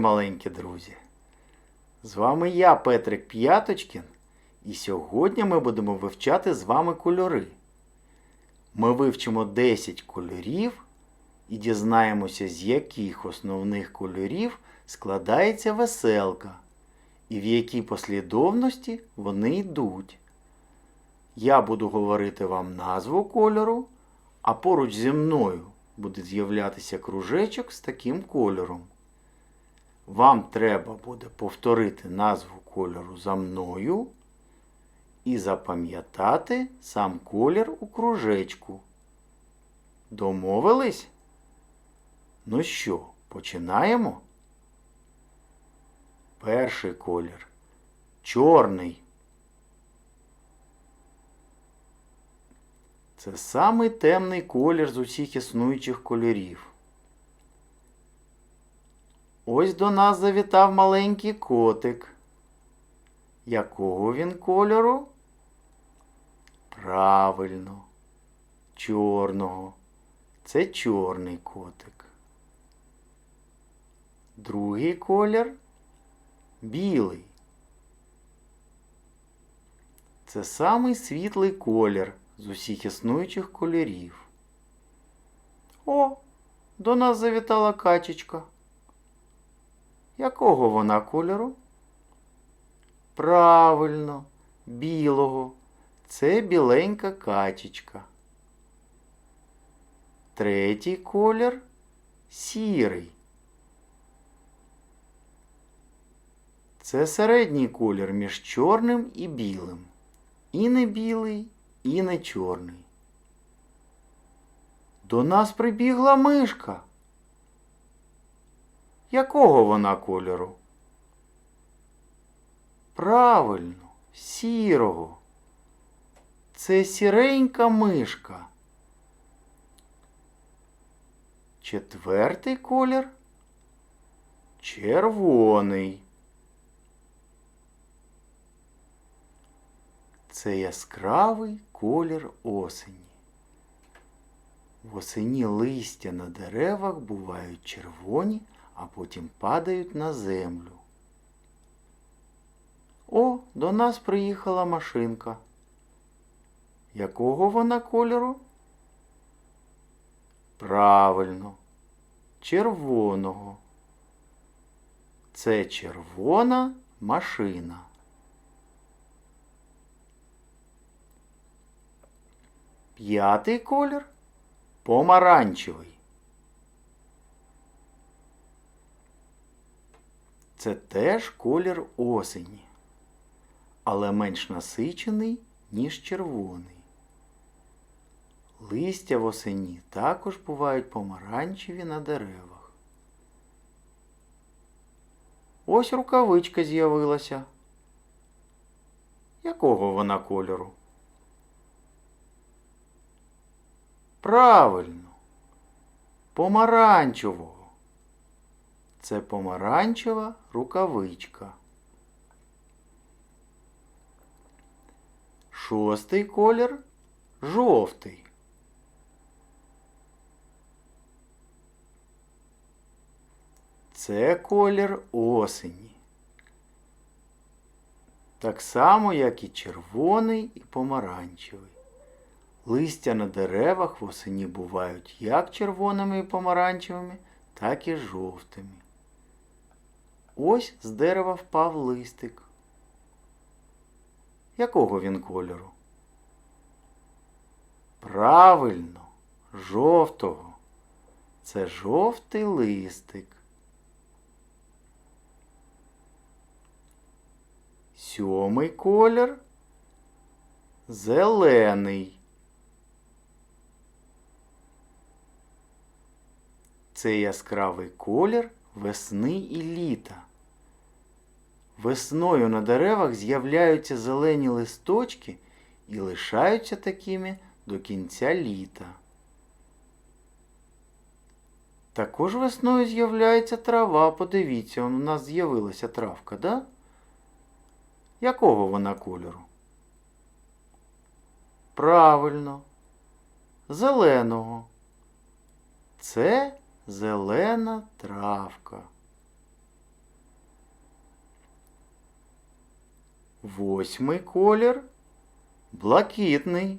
маленькі друзі! З вами я, Петрик П'яточкін, і сьогодні ми будемо вивчати з вами кольори. Ми вивчимо 10 кольорів і дізнаємося, з яких основних кольорів складається веселка і в якій послідовності вони йдуть. Я буду говорити вам назву кольору, а поруч зі мною буде з'являтися кружечок з таким кольором. Вам треба буде повторити назву кольору за мною і запам'ятати сам колір у кружечку. Домовились? Ну що, починаємо? Перший колір чорний. Це самий темний колір з усіх існуючих кольорів. Ось до нас завітав маленький котик. Якого він кольору? Правильно, чорного. Це чорний котик. Другий колір білий. Це самий світлий колір з усіх існуючих кольорів. О, до нас завітала качечка. Якого вона кольору? Правильно, білого. Це біленька качечка. Третій колір сірий. Це середній колір між чорним і білим. І не білий, і не чорний. До нас прибігла мишка. Якого вона кольору? Правильно, сірого. Це сіренька мишка. Четвертий колір червоний. Це яскравий колір осені. Восені листя на деревах бувають червоні, а потім падають на землю. О, до нас приїхала машинка. Якого вона кольору? Правильно, червоного. Це червона машина. П'ятий колір помаранчевий. Це теж колір осені, але менш насичений, ніж червоний. Листя восені також бувають помаранчеві на деревах. Ось рукавичка з'явилася. Якого вона кольору? Правильно, помаранчевого. Це помаранчева рукавичка. Шостий колір жовтий. Це колір осені. Так само, як і червоний і помаранчевий. Листя на деревах восені бувають як червоними і помаранчевими, так і жовтими. Ось з дерева впав листик. Якого він кольору? Правильно, жовтого. Це жовтий листик. Сьомий колір зелений. Це яскравий колір весни і літа. Весною на деревах з'являються зелені листочки і лишаються такими до кінця літа. Також весною з'являється трава. Подивіться, у нас з'явилася травка, да? Якого вона кольору? Правильно, зеленого. Це зелена травка. Восьмий колір блакитний.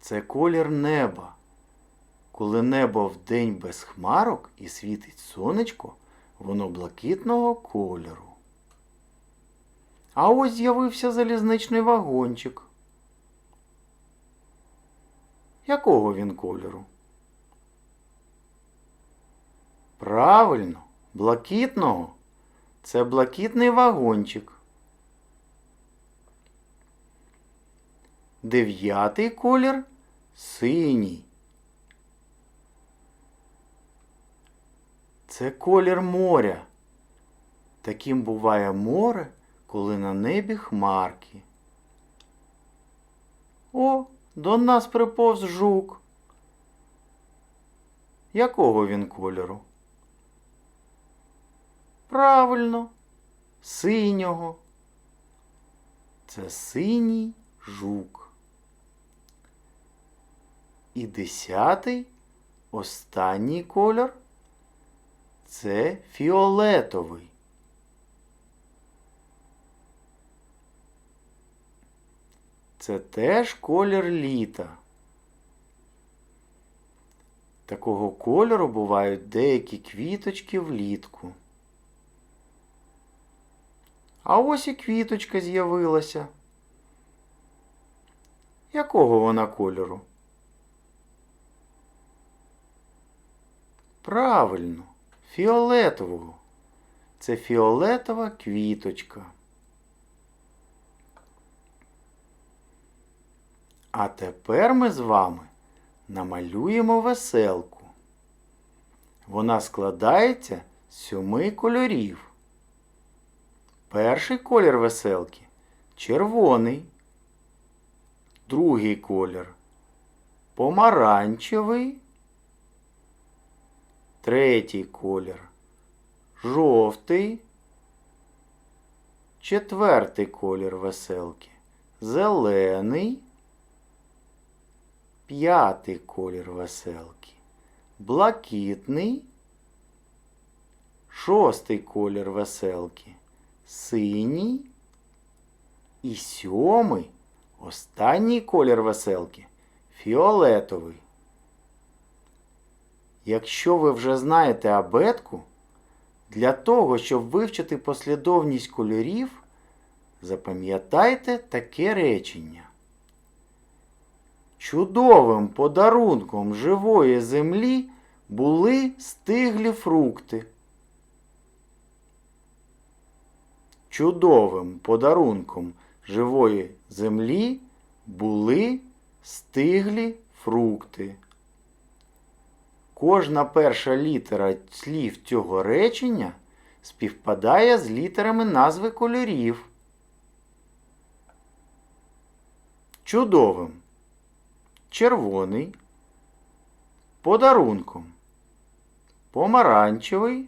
Це колір неба. Коли небо вдень без хмарок і світить сонечко, воно блакитного кольору. А ось з'явився залізничний вагончик. Якого він кольору? Правильно, блакитного. Це блакитний вагончик. Дев'ятий колір синій. Це колір моря. Таким буває море, коли на небі хмарки. О, до нас приповз жук. Якого він кольору? Правильно, синього. Це синій жук. І десятий, останній кольор це фіолетовий. Це теж колір літа. Такого кольору бувають деякі квіточки влітку. А ось і квіточка з'явилася. Якого вона кольору? Правильно, фіолетового. Це фіолетова квіточка. А тепер ми з вами намалюємо веселку. Вона складається з сьоми кольорів. Перший колір веселки червоний. Другий колір помаранчевий. Третій колір жовтий. Четвертий колір веселки зелений. П'ятий колір веселки блакитний. Шостий колір веселки синій. І сьомий, останній колір веселки фіолетовий. Якщо ви вже знаєте абетку, для того, щоб вивчити послідовність кольорів, запам'ятайте таке речення. Чудовим подарунком живої землі були стиглі фрукти. Чудовим подарунком живої землі були стиглі фрукти. Кожна перша літера слів цього речення співпадає з літерами назви кольорів. Чудовим. Червоний. Подарунком. Помаранчевий.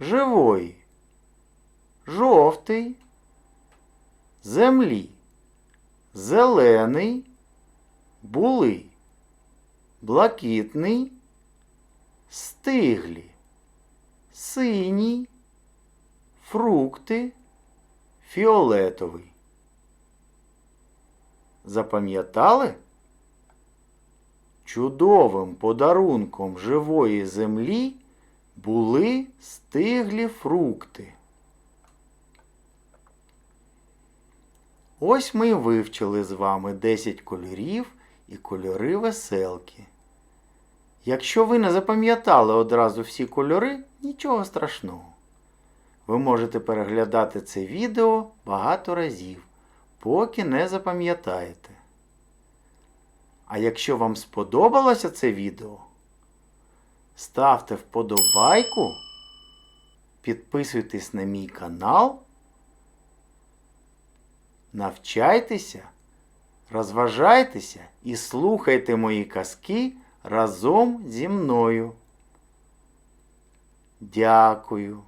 Живої. Жовтий. Землі. Зелений. Були. Блакитний. Стиглі. Синій. Фрукти. Фіолетовий. Запам'ятали? Чудовим подарунком живої землі були стиглі фрукти. Ось ми вивчили з вами 10 кольорів і кольори веселки. Якщо ви не запам'ятали одразу всі кольори, нічого страшного. Ви можете переглядати це відео багато разів, поки не запам'ятаєте. А якщо вам сподобалося це відео, ставте вподобайку, підписуйтесь на мій канал, навчайтеся, розважайтеся і слухайте мої казки разом зі мною. Дякую.